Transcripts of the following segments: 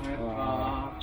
감사합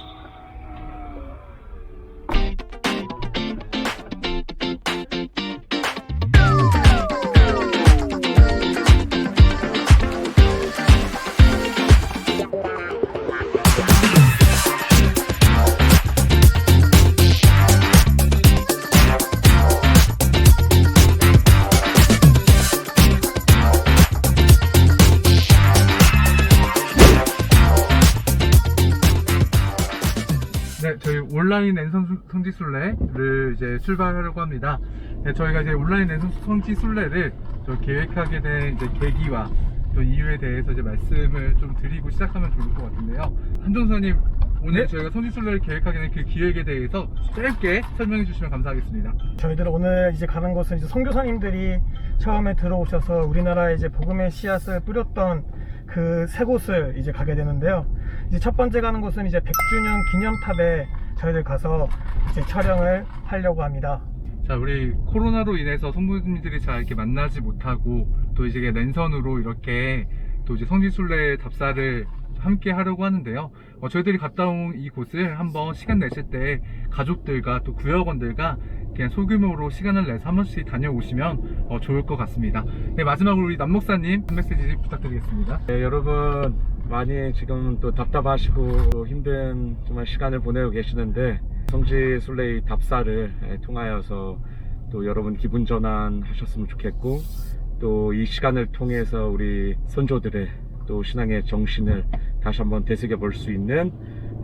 온라인 랜선 성지순례를 이제 출발하려고 합니다. 네, 저희가 이제 온라인 랜선 성지순례를 저 계획하게 된 이제 계기와 또 이유에 대해서 이제 말씀을 좀 드리고 시작하면 좋을 것 같은데요. 한종사님, 오늘 네. 저희가 성지순례를 계획하게 된 그 기획에 대해서 짧게 설명해 주시면 감사하겠습니다. 저희들 오늘 이제 가는 곳은 이제 선교사님들이 처음에 들어오셔서 우리나라에 이제 복음의 씨앗을 뿌렸던 그 세 곳을 이제 가게 되는데요. 이제 첫 번째 가는 곳은 이제 100주년 기념탑에 저희들 가서 이제 촬영을 하려고 합니다. 자, 우리 코로나로 인해서 성도님들이 잘 이렇게 만나지 못하고 또 이제 랜선으로 이렇게 또 이제 성지순례 답사를 함께 하려고 하는데요. 어, 저희들이 갔다 온 이곳을 한번 시간 내실 때 가족들과 또 구역원들과 그냥 소규모로 시간을 내서 한 번씩 다녀오시면 어, 좋을 것 같습니다. 네, 마지막으로 우리 남목사님 한 메시지 부탁드리겠습니다. 네, 여러분 많이 지금 또 답답하시고 힘든 정말 시간을 보내고 계시는데 성지 순례의 답사를 예, 통하여서 또 여러분 기분 전환 하셨으면 좋겠고 또 이 시간을 통해서 우리 선조들의 또 신앙의 정신을 다시 한번 되새겨 볼 수 있는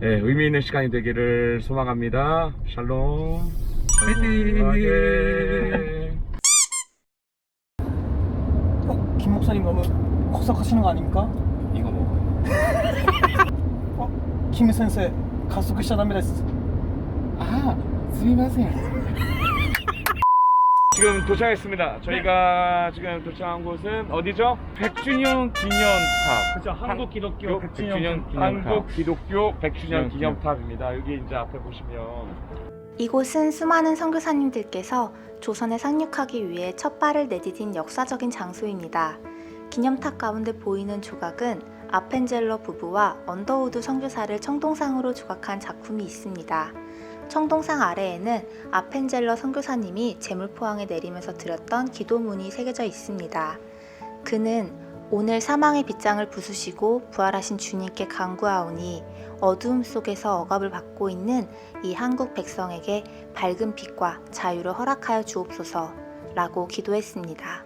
예, 의미 있는 시간이 되기를 소망합니다. 샬롬. 화이팅! 아, 예. 어, 김 목사님 너무 헉석하시는 거 아닙니까? 이거 뭐? 어, 김 센세 가수크 시작합니다. 아, 스미마세. 지금 도착했습니다. 저희가 지금 도착한 곳은 어디죠? 100주년 기념탑. 그죠, 한국 기독교 100주년 기념탑. 한국 기독교 100주년 기념탑입니다. 여기 이제 앞에 보시면 이곳은 수많은 선교사님들께서 조선에 상륙하기 위해 첫 발을 내디딘 역사적인 장소입니다. 기념탑 가운데 보이는 조각은 아펜젤러 부부와 언더우드 선교사를 청동상으로 조각한 작품이 있습니다. 청동상 아래에는 아펜젤러 선교사님이 제물포항에 내리면서 드렸던 기도문이 새겨져 있습니다. 그는 오늘 사망의 빗장을 부수시고 부활하신 주님께 간구하오니 어두움 속에서 억압을 받고 있는 이 한국 백성에게 밝은 빛과 자유를 허락하여 주옵소서 라고 기도했습니다.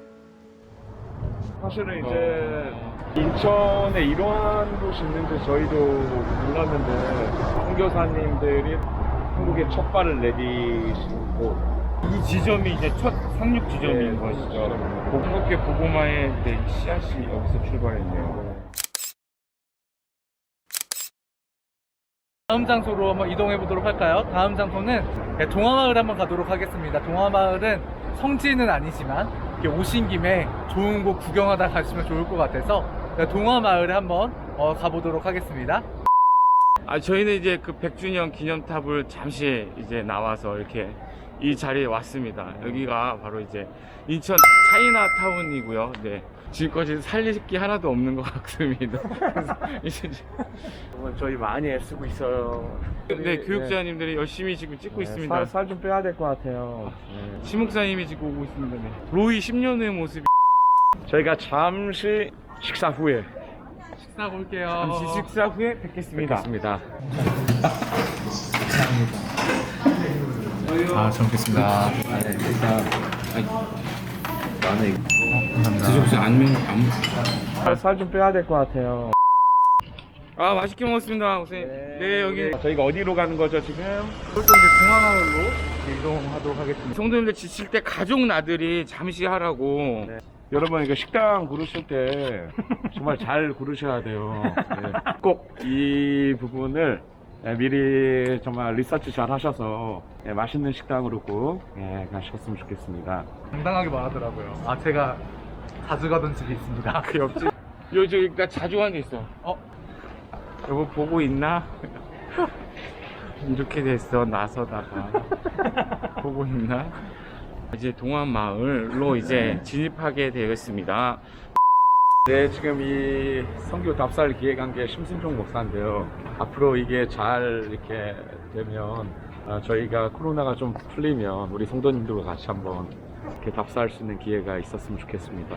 사실은 이제 인천에 이러한 곳이 있는지 저희도 몰랐는데 선교사님들이 한국에 첫 발을 내디신 곳. 이 지점이 이제 첫 상륙 지점인 네, 것이죠. 한국계 보고마의 네, 씨앗이 여기서 출발했네요. 다음 장소로 한번 이동해 보도록 할까요? 다음 장소는 네, 동화마을 한번 가도록 하겠습니다. 동화마을은 성지는 아니지만 이렇게 오신 김에 좋은 곳 구경하다 가시면 좋을 것 같아서 네, 동화마을에 한번 어, 가보도록 하겠습니다. 아, 저희는 이제 그 100주년 기념탑을 잠시 이제 나와서 이렇게 이 자리에 왔습니다. 여기가 바로 이제 인천 차이나타운이고요. 네. 지금까지 게 하나도 없는 것 같습니다. 이제 정말 저희 많이 애쓰고 있어요. 네, 교육자님들이 열심히 지금 찍고 있습니다. 살 좀 빼야 될 것 같아요. 네. 시목사님이 지금 오고 있습니다. 네. 로이 10년 후의 모습이 저희가 잠시 식사 후에 식사 볼게요. 잠시 식사 후에 뵙겠습니다. 뵙겠습니다. 아, 잘 먹겠습니다. 나는 드셔보세요. 아니면 안 살 좀 빼야 될 것 같아요. 아 맛있게 먹었습니다, 선생님. 네, 여기 저희가 어디로 가는 거죠 지금? 동화마을로 이제 이동하도록 하겠습니다. 성도님들 지칠 때 가족 나들이 잠시 하라고. 네. 여러분 이거 식당 고르실 때 정말 잘 고르셔야 돼요. 네. 꼭이 부분을 네, 미리 정말 리서치 잘 하셔서 네, 맛있는 식당으로 꼭 네, 가셨으면 좋겠습니다. 당당하게 말하더라고요. 아, 제가 자주 가던 집이 있습니다. 그 옆집 저기 나 자주 하는 데 있어. 어? 여보 보고 있나? 이렇게 됐어 나서다가 보고 있나? 이제 동안 마을로 이제 진입하게 되겠습니다. 네, 지금 이 성교 답사를 기획한 게 심승종 목사인데요. 앞으로 이게 잘 이렇게 되면 아, 저희가 코로나가 좀 풀리면 우리 성도님들과 같이 한번 이렇게 답사할 수 있는 기회가 있었으면 좋겠습니다.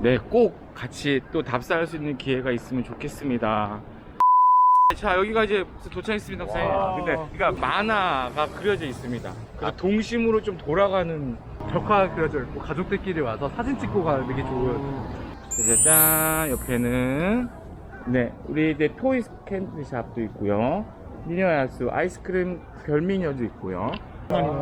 네, 꼭 같이 또 답사할 수 있는 기회가 있으면 좋겠습니다. 자, 여기가 이제 도착했습니다, 선생님. 와. 근데 그러니까 만화가 그려져 있습니다. 그래서 동심으로 좀 돌아가는 벽화 그려져 있고 가족들끼리 와서 사진 찍고 가는 게 좋은 이제 짠 옆에는 네 우리 이제 토이 캔디 샵도 있고요 미니어야스 아이스크림 별미녀도 있고요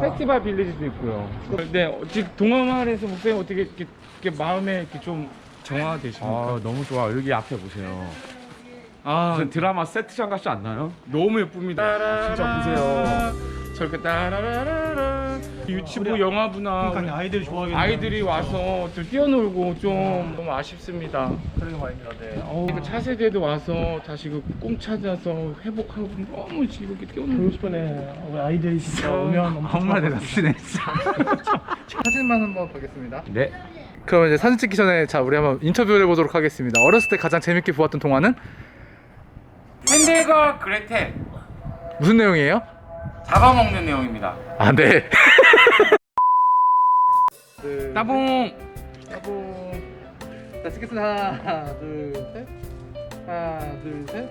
페스티벌 빌리지도 있고요 네 지금 동화마을에서 목사님 어떻게 이렇게, 이렇게 마음에 이렇게 좀 정화되십니까? 아, 너무 좋아. 여기 앞에 보세요. 아, 무슨 드라마 세트장 같지 않나요? 너무 예쁩니다 진짜 보세요. 저렇게 따라라라라 유치부 영화부나 그러니까 아이들이 좋아하겠네요. 아이들이 와서 좀 뛰어놀고 좀 너무 아쉽습니다. 그러게 말입니다. 네. 이거 차세대도 와서 다시 그 꿈 찾아서 회복하고 너무 즐겁게 뛰어놀고 싶어. 네. 우리 아이들이 진짜 오면 엄청 진짜 사진만 한번 보겠습니다 네. 그럼 이제 사진 찍기 전에 자 우리 한번 인터뷰를 해보도록 하겠습니다 어렸을 때 가장 재밌게 보았던 동화는 헨델과 그레텔 무슨 내용이에요? 잡아먹는 내용입니다. 아네 따봉. 따봉 자 찍겠습니다 하나 둘 셋 하나 둘 셋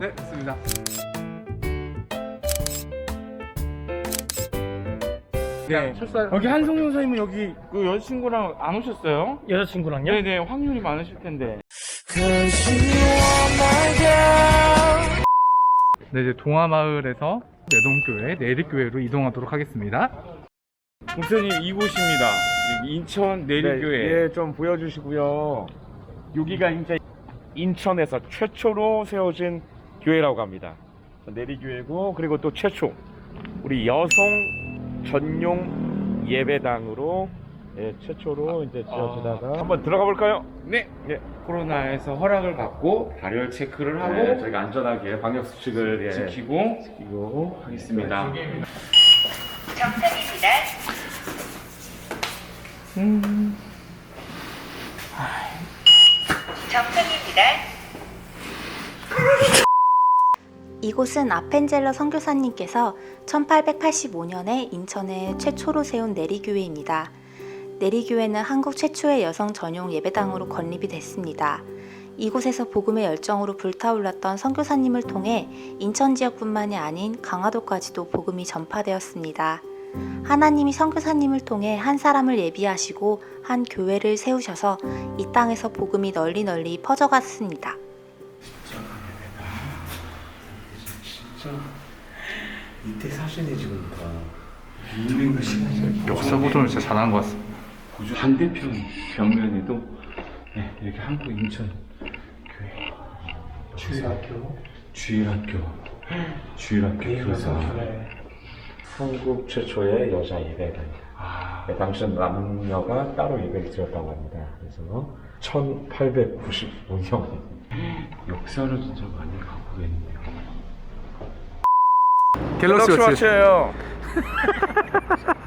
네 됐습니다 네. 출산 여기 한송영 선생님은 여기 그 여자친구랑 안 오셨어요? 여자친구랑요? 네네 확률이 많으실 텐데. 네 이제 동화마을에서 내동교회 내리교회로 이동하도록 하겠습니다 목사님 이곳입니다. 인천 내리교회. 네, 예, 좀 보여주시고요. 여기가 이제 인천에서 최초로 세워진 교회라고 합니다. 내리교회고 그리고 또 최초 우리 여성 전용 예배당으로 예, 최초로 이제 지어지다가 한번 들어가 볼까요? 네. 네. 코로나에서 허락을 받고 발열 체크를 하고 네, 저희가 안전하게 방역 수칙을 예, 지키고 지키고 하겠습니다. 정상입니다. 정상입니다. 이곳은 아펜젤러 선교사님께서 1885년에 인천에 최초로 세운 내리교회입니다. 내리교회는 한국 최초의 여성 전용 예배당으로 건립이 됐습니다. 이곳에서 복음의 열정으로 불타올랐던 선교사님을 통해 인천 지역뿐만이 아닌 강화도까지도 복음이 전파되었습니다. 하나님이 선교사님을 통해 한 사람을 예비하시고 한 교회를 세우셔서 이 땅에서 복음이 널리 널리 퍼져갔습니다. 이때 사진이 찍으니까 역사 보존을 진짜 잘한 것 같습니다 반대편 벽면에도 네, 이렇게 한국 인천 교회 주일학교. 주일학교 주일학교 교사 한국 최초의 여자 예배당. 아, 네, 당시 남녀가 따로 예배를 드렸다고 합니다. 그래서 1895년 역사를 진짜 많이 갖고 계네요. 갤럭시 워치 워치예요.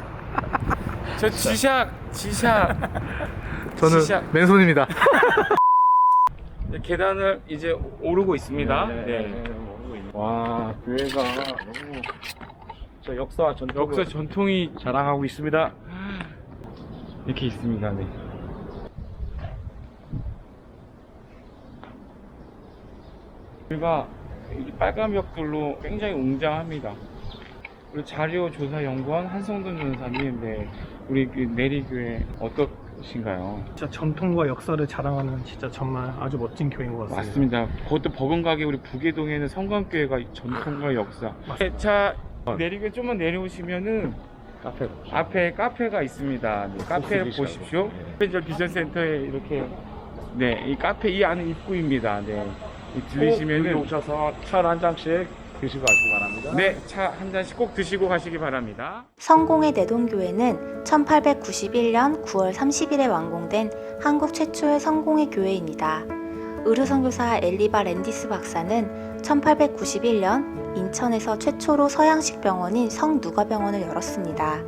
저 지샥 지샥 저는 진짜. 맨손입니다 네, 계단을 이제 오르고 있습니다. 네. 와 교회가 너무 저 역사와 전통 역사 전통이 자랑하고 있습니다. 이렇게 있습니다. 네. 우리가 이 빨간 벽돌로 굉장히 웅장합니다. 그리고 자료 조사 연구원 한성돈 전사님, 네, 우리 그 내리교회 어떠신가요? 진짜 전통과 역사를 자랑하는 진짜 정말 아주 멋진 교회인 것 같습니다. 맞습니다. 그것도 버금가게 우리 부계동에는 성관교회가 전통과 역사. 네, 자 내리교 좀만 내려오시면은 카페 앞에 카페가 있습니다. 네, 카페. 보십시오. 네. 펜저 비전센터에 이렇게 네, 이 카페 이 안에 입구입니다. 네, 이 들리시면은 여기 오셔서 차한 잔씩 드시고 가시기 바랍니다. 네, 차 한 잔씩 꼭 드시고 가시기 바랍니다. 성공의 내동교회는 1891년 9월 30일에 완공된 한국 최초의 성공의 교회입니다. 의료선교사 엘리바 랜디스 박사는 1891년 인천에서 최초로 서양식 병원인 성누가병원을 열었습니다.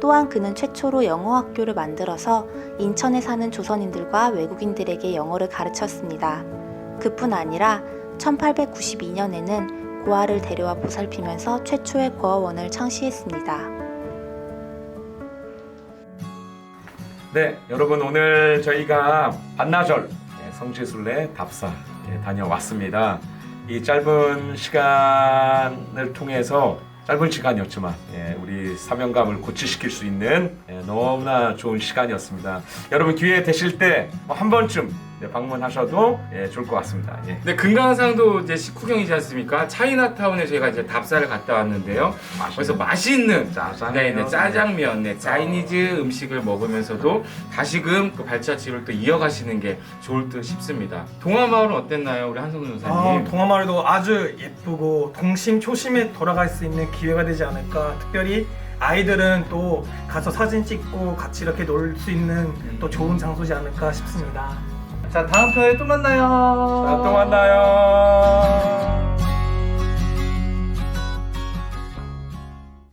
또한 그는 최초로 영어 학교를 만들어서 인천에 사는 조선인들과 외국인들에게 영어를 가르쳤습니다. 그뿐 아니라 1892년에는 고아를 데려와 보살피면서 최초의 고아원을 창시했습니다. 네, 여러분 오늘 저희가 반나절 예, 성지순례 답사 예, 다녀왔습니다. 이 짧은 시간을 통해서 짧은 시간이었지만 예, 우리 사명감을 고취시킬 수 있는 예, 너무나 좋은 시간이었습니다. 여러분 기회 되실 때 한 번쯤 네, 방문하셔도 예, 좋을 것 같습니다. 예. 네, 금강산도 이제 식후경이지 않습니까? 차이나타운에 저희가 이제 답사를 갔다 왔는데요. 그래서 맛있는 짜장면. 네, 네, 짜장면, 네, 차이니즈 음식을 먹으면서도 다시금 그 발자취를 또 이어가시는 게 좋을 듯 싶습니다. 동화마을은 어땠나요, 우리 한성준 아, 요사님? 동화마을도 아주 예쁘고 동심 초심에 돌아갈 수 있는 기회가 되지 않을까. 특별히 아이들은 또 가서 사진 찍고 같이 이렇게 놀 수 있는 또 좋은 장소지 않을까 싶습니다. 자 다음 편에 또 만나요. 자, 또 만나요.